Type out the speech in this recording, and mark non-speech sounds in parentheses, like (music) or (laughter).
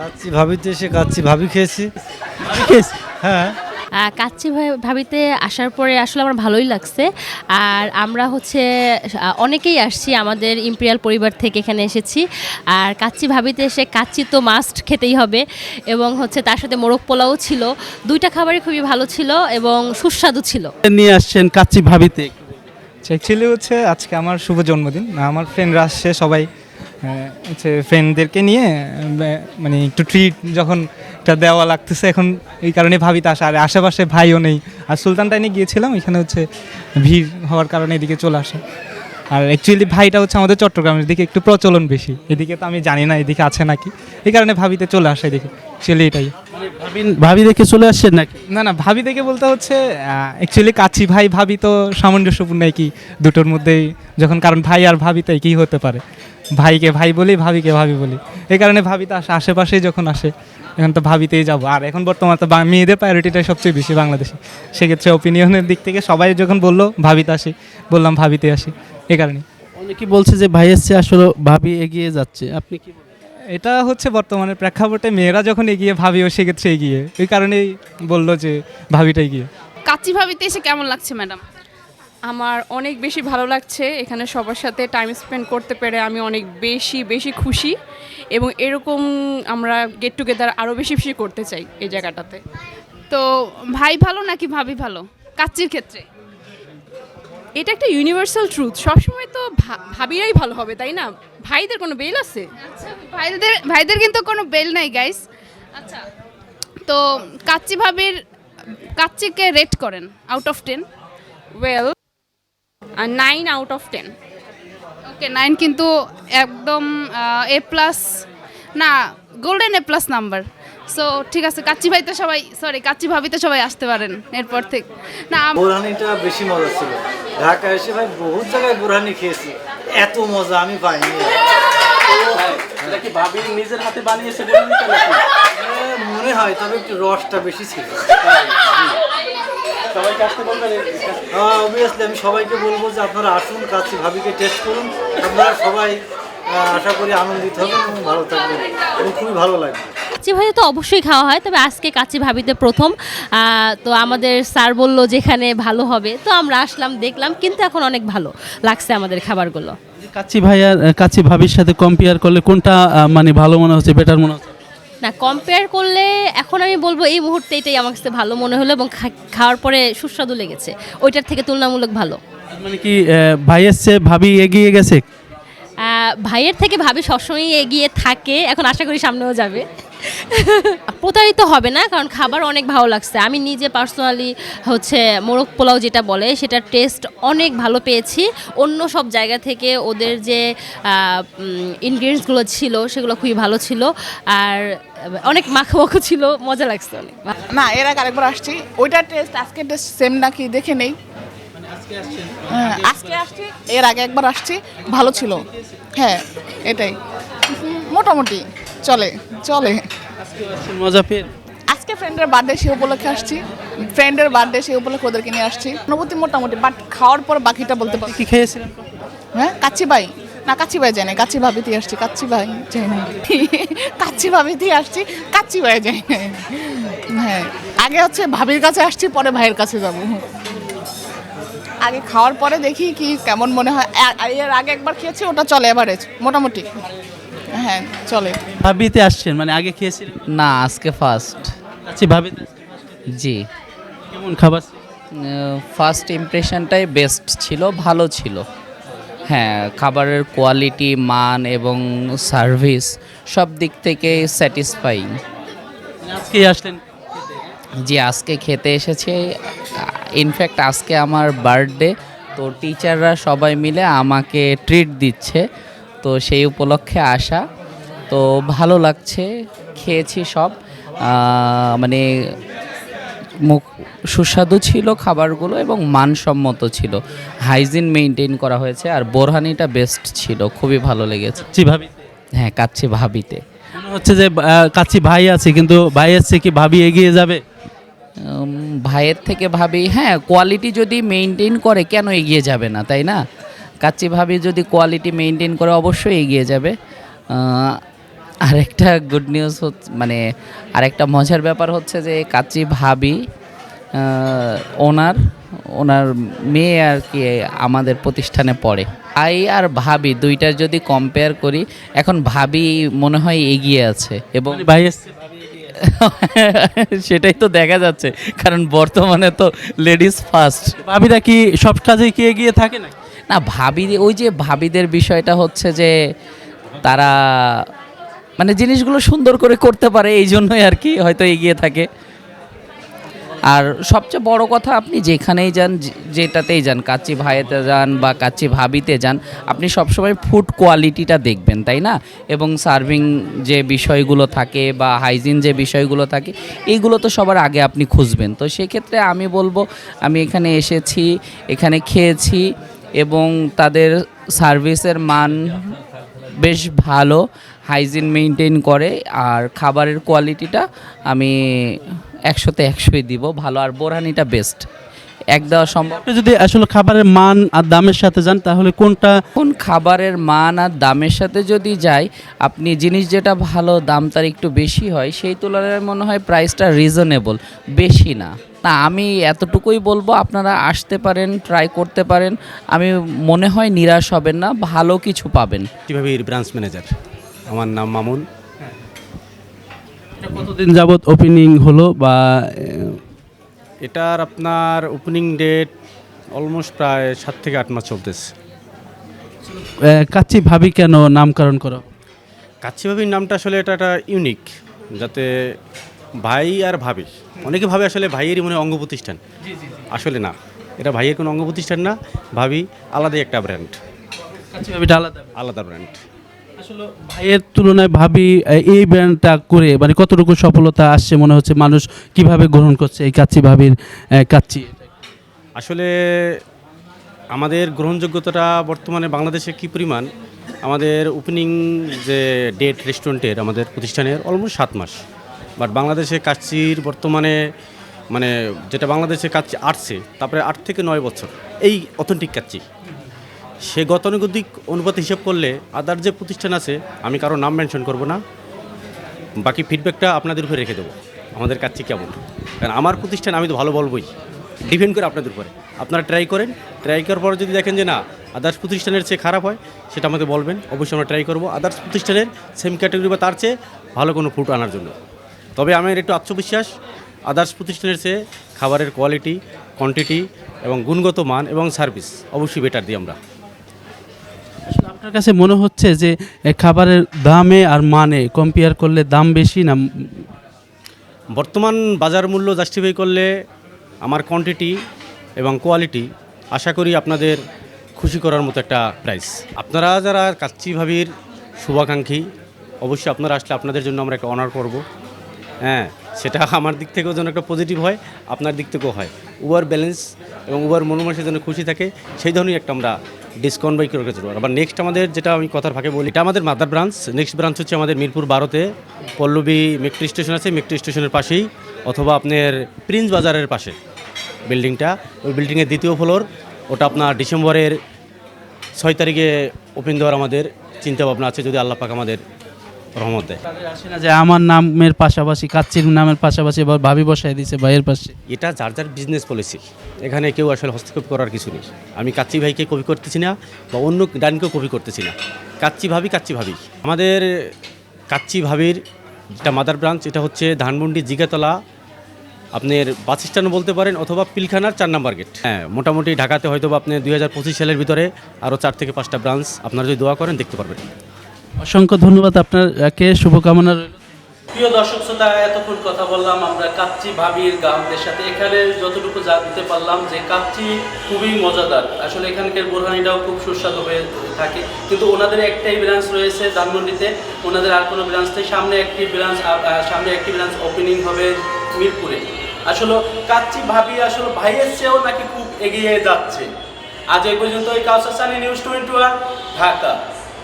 কাচ্চি ভাবিতে এসে কাচ্চি ভাবি খেয়েছি। খেয়েছি? হ্যাঁ। কাচ্চি ভাবিতে আসার পরে আসলে আমার ভালোই লাগছে। আর আমরা হচ্ছে অনেকেই আসছি আমাদের ইম্পেরিয়াল পরিবার থেকে এখানে এসেছি। আর কাচ্চি ভাবিতে এসে কাচ্চি তো মাস্ট খেতেই হবে। এবং হচ্ছে তার সাথে মোরগ পোলাও ছিল। দুইটা খাবারই খুবই ভালো ছিল এবং সুস্বাদু ছিল। নিয়ে আসছেন কাচ্চি ভাবিতে। অ্যাকচুয়ালি হচ্ছে আজকে আমার শুভ জন্মদিন। আমার ফ্রেন্ডরা আসছে সবাই। হচ্ছে ফ্রেন্ডদেরকে নিয়ে মানে একটু ট্রিট যখন একটা দেওয়া লাগতেছে এখন এই কারণে ভাবিতে আসা। আর আশেপাশে ভাইও নেই। আর সুলতানটাইনে গিয়েছিলাম এখানে হচ্ছে ভিড় হওয়ার কারণে এদিকে চলে আসা। আর অ্যাকচুয়ালি ভাইটা হচ্ছে আমাদের চট্টগ্রামের দিকে একটু প্রচলন বেশি। এদিকে তো আমি জানি না এদিকে আছে নাকি। এই কারণে ভাবিতে চলে আসে এদিকে। অ্যাকচুয়ালি এটাই। ভাবি ভাবি দেখে চলে আসছেন নাকি? না না ভাবি দেখে বলতে হচ্ছে অ্যাকচুয়ালি কাছি ভাই ভাবি তো সামঞ্জস্যপূর্ণ কি দুটোর মধ্যেই যখন কারণ ভাই আর ভাবি তাই কি হতে পারে। ভাইকে ভাই বলি ভাবিকে ভাবি বলি। এই কারণে ভাবি তো আসে আশেপাশেই যখন আসে এখন তো ভাবিতেই যাব। আর এখন বর্তমানে তো বা- মেয়েদের প্রায়োরিটিটাই সবচেয়ে বেশি বাংলাদেশে। সেক্ষেত্রে ওপিনিয়নের দিক থেকে সবাই যখন বলল ভাবিতে আসি বললাম ভাবিতে আসি এই কারণে। অনেকে বলছে যে ভাই এসছে আসলে ভাবি এগিয়ে যাচ্ছে। আপনি কি এটা হচ্ছে বর্তমানে প্রেক্ষাপটে মেয়েরা যখন এগিয়ে ভাবিও সেক্ষেত্রে এগিয়ে। এই কারণেই বলল যে ভাবিটা এগিয়ে। কাচ্চি ভাবিতে এসে কেমন লাগছে ম্যাডাম? আমার অনেক বেশি ভালো লাগছে। এখানে সবার সাথে টাইম স্পেন্ড করতে পেরে আমি অনেক বেশি বেশি খুশি এবং এরকম আমরা গেট টুগেদার আরও বেশি বেশি করতে চাই এই জায়গাটাতে। তো ভাই ভালো নাকি ভাবি ভালো? কাচ্চির ক্ষেত্রে। এটা একটা ইউনিভার্সাল ট্রুথ সবসময় তো ভাবিরাই ভালো হবে তাই না? ভাইদের কোনো বেল আছে? আচ্ছা ভাইদের ভাইদের কিন্তু কোনো বেল নাই গাইস আচ্ছা। তো কাচ্চি ভাবির কাচ্চিকে রেট করেন out of ten well nine out of ten okay nine কিন্তু একদম এ প্লাস না golden A plus number so ঠিক আছে কাচ্চি ভাইতে সবাই সরি কাচ্চি ভাবিতে সবাই আসতে পারেন এরপর থেকে। না বোরহানিটা বেশি মজা ছিল। ঢাকা এসে ভাই বহুত জায়গায় বোরহানি খেয়েছি। এত মজা আমি পাইনি এটা কি ভাবি নিজের হাতে বানিয়েছে মনে হয় তবে একটু রসটা বেশি ছিল। সবাইকে আসতে বলবেন? হ্যাঁ অবভিয়াসলি আমি সবাইকে বলব যে আপনারা আসুন কাচ্চি ভাবিকে টেস্ট করুন। আপনারা সবাই আশা করি আনন্দিত হবেন এবং ভালো থাকবেন এবং খুবই ভালো লাগবে। কাচ্চি ভাই তো অবশ্যই খাওয়া হয় তবে আজকে কাচ্চি ভাবিতে প্রথম। তো আমাদের স্যার বলল যেখানে ভালো হবে তো আমরা আসলাম দেখলাম কিন্তু এখন অনেক ভালো লাগছে আমাদের খাবারগুলো। কাচ্চি ভাই আর আহ, কাচ্চি ভাবির সাথে কম্পেয়ার করলে কোনটা মানে ভালো মনে হচ্ছে বেটার মনে হচ্ছে? না কম্পেয়ার করলে এখন আমি বলব এই মুহূর্তে এটাই আমার কাছে ভালো মনে হলো এবং খাওয়ার পরে সুস্বাদু লেগেছে। ওইটার থেকে তুলনামূলক ভালো। মানে কি ভাইয়ের চেয়ে ভাবি এগিয়ে গেছে? ভাইয়ের থেকে ভাবি সবসময় এগিয়ে থাকে। এখন আশা করি সামনেও যাবে। প্রতারিত হবে না কারণ খাবার অনেক ভালো লাগছে। আমি নিজে পার্সোনালি হচ্ছে মোরগ পোলাও যেটা বলে সেটার টেস্ট অনেক ভালো পেয়েছি। অন্য সব জায়গা থেকে ওদের যে ইনগ্রিডিয়েন্টসগুলো ছিল সেগুলো খুবই ভালো ছিল। আর অনেক মাখো মাখো ছিল মজা লাগছে অনেক। না এর আগে আরেকবার আসছি। ওইটার টেস্ট আজকের টেস্ট সেম নাকি দেখে নেই। হ্যাঁ, আজকে আসছি। এর আগে একবার আসছি ভালো ছিল। হ্যাঁ এটাই। মোটামুটি। চলে চলে। মজা পেয়ে? আজকে ফ্রেন্ডের বার্থডে সে উপলক্ষে আসছি। ফ্রেন্ডের বার্থডে সে উপলক্ষে ওদেরকে নিয়ে আসছি। অনুভূতি মোটামুটি বাট খাওয়ার পর বাকিটা বলতে পারছি কি খেয়েছিলেন? হ্যাঁ কাচ্চি ভাই না কাচ্চি ভাই যাই না কাচ্চি ভাবিতে আসছি কাচ্চি ভাই যাই না কাচ্চি ভাবিতে আসছি কাচ্চি ভাই যাই না হ্যাঁ আগে হচ্ছে ভাবির কাছে আসছি পরে ভাইয়ের কাছে যাব। আগে খাওয়ার পরে দেখি কি কেমন মনে হয়। আর এর আগে একবার খেয়েছি ওটা চলে এভারেজ মোটামুটি। হ্যাঁ চলে। ভাবিতে আসছেন মানে আগে খেয়েছিলেন? না আজকে ফার্স্ট কাচ্চি ভাবিতে জি। কেমন খাবার ফার্স্ট ইমপ্রেশনটাই বেস্ট ছিল ভালো ছিল। হ্যাঁ খাবারের কোয়ালিটি মান এবং সার্ভিস সব দিক থেকে স্যাটিসফাইং আজকে আসলেন জি আজকে খেতে এসেছে। ইনফ্যাক্ট আজকে আমার বার্থডে তো টিচাররা সবাই মিলে আমাকে ট্রিট দিচ্ছে। তো সেই উপলক্ষে আসা। তো ভালো লাগছে খেয়েছি সব। মানে মুখ সুস্বাদু ছিল খাবারগুলো এবং মানসম্মত ছিল। হাইজিন মেনটেন করা হয়েছে আর বোরহানিটা বেস্ট ছিল খুবই ভালো লেগেছে। হ্যাঁ কাচ্ছি ভাবিতে। হচ্ছে যে কাচ্ছি ভাই আছে কিন্তু ভাই এসছে কি ভাবি এগিয়ে যাবে? ভাইয়ের থেকে ভাবি হ্যাঁ কোয়ালিটি যদি মেনটেন করে কেন এগিয়ে যাবে না তাই না? কাচ্চি ভাবি যদি কোয়ালিটি মেনটেন করে অবশ্যই এগিয়ে যাবে। আরেকটা গুড নিউজ হচ্ছে মানে আরেকটা মজার ব্যাপার হচ্ছে যে কাচ্চি ভাবি ওনার ওনার মেয়ে আর কি আমাদের প্রতিষ্ঠানে পড়ে। আই আর ভাবি দুইটার যদি কম্পেয়ার করি এখন ভাবি মনে হয় এগিয়ে আছে এবং মানে ভাই (laughs) সেটাই তো দেখা যাচ্ছে কারণ বর্তমানে তো লেডিস ফার্স্ট ভাবিরা কি সব কাজে কি এগিয়ে থাকে না না ভাবি ওই যে ভাবিদের বিষয়টা হচ্ছে যে তারা মানে জিনিসগুলো সুন্দর করে করতে পারে এই জন্যই আর কি, হয়তো এগিয়ে থাকে। আর সবচেয়ে বড় কথা, আপনি যেখানেই যান যেটাতেই যান, কাচ্চি ভাইয়েতে যান বা কাচ্চি ভাবিতে যান, আপনি সবসময় ফুড কোয়ালিটিটা দেখবেন, তাই না? এবং সার্ভিং যে বিষয়গুলো থাকে বা হাইজিন যে বিষয়গুলো থাকে এইগুলো তো সবার আগে আপনি খুঁজবেন। তো সেক্ষেত্রে আমি বলব, আমি এখানে এসেছি, এখানে খেয়েছি এবং তাদের সার্ভিসের মান বেশ ভালো হাইজিন মেনটেন করে আর খাবারের কোয়ালিটিটা আমি একশোতে একশোই দিব ভালো আর বোরহানিটা বেস্ট। এক দেওয়া সম্ভব আপনি যদি আসলে খাবারের মান আর দামের সাথে যান তাহলে কোনটা কোন খাবারের মান আর দামের সাথে যদি যাই আপনি জিনিস যেটা ভালো দাম তার একটু বেশি হয় সেই তুলনায় মনে হয় প্রাইসটা রিজনেবল বেশি না। না আমি এতটুকুই বলব আপনারা আসতে পারেন ট্রাই করতে পারেন। আমি মনে হয় নিরাশ হবেন না ভালো কিছু পাবেন। কীভাবে ব্রাঞ্চ ম্যানেজার আমার নাম মামুন। এটা কতদিন যাবত ওপেনিং হলো বা এটার আপনার ওপেনিং ডেট অলমোস্ট প্রায় সাত থেকে আট মাস চলতেছে। কাচ্চি ভাবি কেন নামকরণ করো? কাচ্চিভাবির নামটা আসলে এটা একটা ইউনিক যাতে ভাই আর ভাবি। অনেকে ভাবে আসলে ভাইয়েরই মনে হয় অঙ্গ প্রতিষ্ঠান। আসলে না। এটা ভাইয়ের কোনো অঙ্গ প্রতিষ্ঠান না ভাবি আলাদাই একটা ব্র্যান্ড কাচ্চি ভাবিটা আলাদা আলাদা ব্র্যান্ড আসলে ভাইয়ের তুলনায় ভাবি এই ব্র্যান্ডটা করে মানে কতটুকু সফলতা আসছে মনে হচ্ছে মানুষ কীভাবে গ্রহণ করছে এই কাচ্চি ভাবির কাচ্চি? আসলে আমাদের গ্রহণযোগ্যতাটা বর্তমানে বাংলাদেশে কি পরিমাণ? আমাদের ওপেনিং যে ডেট রেস্টুরেন্টের আমাদের প্রতিষ্ঠানের অলমোস্ট সাত মাস। বাট বাংলাদেশে কাচ্চির বর্তমানে মানে যেটা বাংলাদেশে কাচ্চি আসছে, তারপরে আট থেকে নয় বছর, এই অথেন্টিক কাচ্চি সে গতানুগতিক অনুপাত হিসাব করলে আদার যে প্রতিষ্ঠান আছে, আমি কারও নাম মেনশন করব না, বাকি ফিডব্যাকটা আপনাদের উপরে রেখে দেবো, আমাদের কাচ্চি কেমন। কারণ আমার প্রতিষ্ঠান আমি তো ভালো বলবোই ডিপেন্ড করে আপনাদের উপরে। আপনারা ট্রাই করেন ট্রাই করার পরে যদি দেখেন যে না আদার্স প্রতিষ্ঠানের চেয়ে খারাপ হয়, সেটা আমাদের বলবেন, অবশ্যই আমরা ট্রাই করব। আদার্স প্রতিষ্ঠানের সেম ক্যাটাগরি বা তার চেয়ে ভালো কোনো ফুড আনার জন্য। তবে আমার একটু আত্মবিশ্বাস আদার্স প্রতিষ্ঠানের চেয়ে খাবারের কোয়ালিটি কোয়ান্টিটি এবং গুণগত মান এবং সার্ভিস অবশ্যই বেটার দিই আমরা। আসলে আপনার কাছে মনে হচ্ছে যে খাবারের দামে আর মানে কম্পেয়ার করলে দাম বেশি না? বর্তমান বাজার মূল্য জাস্টিফাই করলে আমার কোয়ান্টিটি এবং কোয়ালিটি আশা করি আপনাদের খুশি করার মতো একটা প্রাইস আপনারা যারা কাচ্চি ভাবির শুভাকাঙ্ক্ষী অবশ্যই আপনারা আসলে আপনাদের জন্য আমরা একটা অনার করব। হ্যাঁ সেটা আমার দিক থেকেও যেন একটা পজিটিভ হয়, আপনার দিক থেকেও হয়। উবার ব্যালেন্স এবং উবার মনোমাসের যেন খুশি থাকে, সেই ধরনের একটা আমরা ডিসকাউন্ট বাই করে চলবো আবার নেক্সট আমাদের যেটা আমি কথার ফাঁকে বলি, এটা আমাদের মাদার ব্রাঞ্চ নেক্সট ব্রাঞ্চ হচ্ছে আমাদের মিরপুর বারোতে, পল্লবী মেট্রো স্টেশন আছে মেট্রো স্টেশনের পাশেই, অথবা আপনার প্রিন্স বাজারের পাশে বিল্ডিংটা ওই বিল্ডিংয়ের দ্বিতীয় ফ্লোর ওটা আপনার ডিসেম্বরের ছয় তারিখে ওপেন দেওয়ার আমাদের চিন্তা ভাবনা আছে, যদি আল্লাহ পাক আমাদের রহমত আসে না যে আমার নামের পাশাপাশি কাচ্চির নামের পাশাপাশি আবার ভাবি বসায় দিছে ভাইয়ের পাশে। এটা যার যার বিজনেস পলিসি এখানে কেউ আসলে হস্তক্ষেপ করার কিছু নেই। আমি কাচ্চি ভাইকে কপি করতেছি না বা অন্য ডানকেও কপি করতেছি না। কাচ্চি ভাবি কাচ্চি ভাবি। আমাদের কাচ্চি ভাবির যেটা মাদার ব্রাঞ্চ এটা হচ্ছে ধানমন্ডি জিগাতলা। আপনার বাস স্ট্যান্ড বলতে পারেন অথবা পিলখানার চার নাম্বার গেট। হ্যাঁ মোটামুটি ঢাকাতে হয়তো বা আপনি দুই হাজার পঁচিশ সালের ভিতরে আরও চার থেকে পাঁচটা ব্রাঞ্চ আপনারা যদি দোয়া করেন দেখতে পারবেন। অসংখ্য ধন্যবাদ আপনাকে, শুভকামনা রইল। প্রিয় দর্শক শ্রোতা, এতক্ষণ কথা বললাম আমরা কাচ্চি ভাবির গ্রাহকদের সাথে। এখানে যতটুকু জানতে পারলাম যে কাচ্চি খুবই মজাদার। আসলে এখানকার বোরহানিটাও খুব সুস্বাদু হয়ে থাকে। কিন্তু ওনাদের একটাই ব্রাঞ্চ রয়েছে ধানমন্ডিতে। ওনাদের আর কোনো ব্রাঞ্চ নেই। সামনে একটি ব্রাঞ্চ সামনে একটি ব্রাঞ্চ ওপেনিং হবে মিরপুরে। আসলে কাচ্চি ভাবি আসলে ভাইয়ের চেয়েও নাকি খুব এগিয়ে যাচ্ছে। আজ এই পর্যন্ত এই কাউসাসানি নিউজ টোয়েন্টি ওয়ান ঢাকা।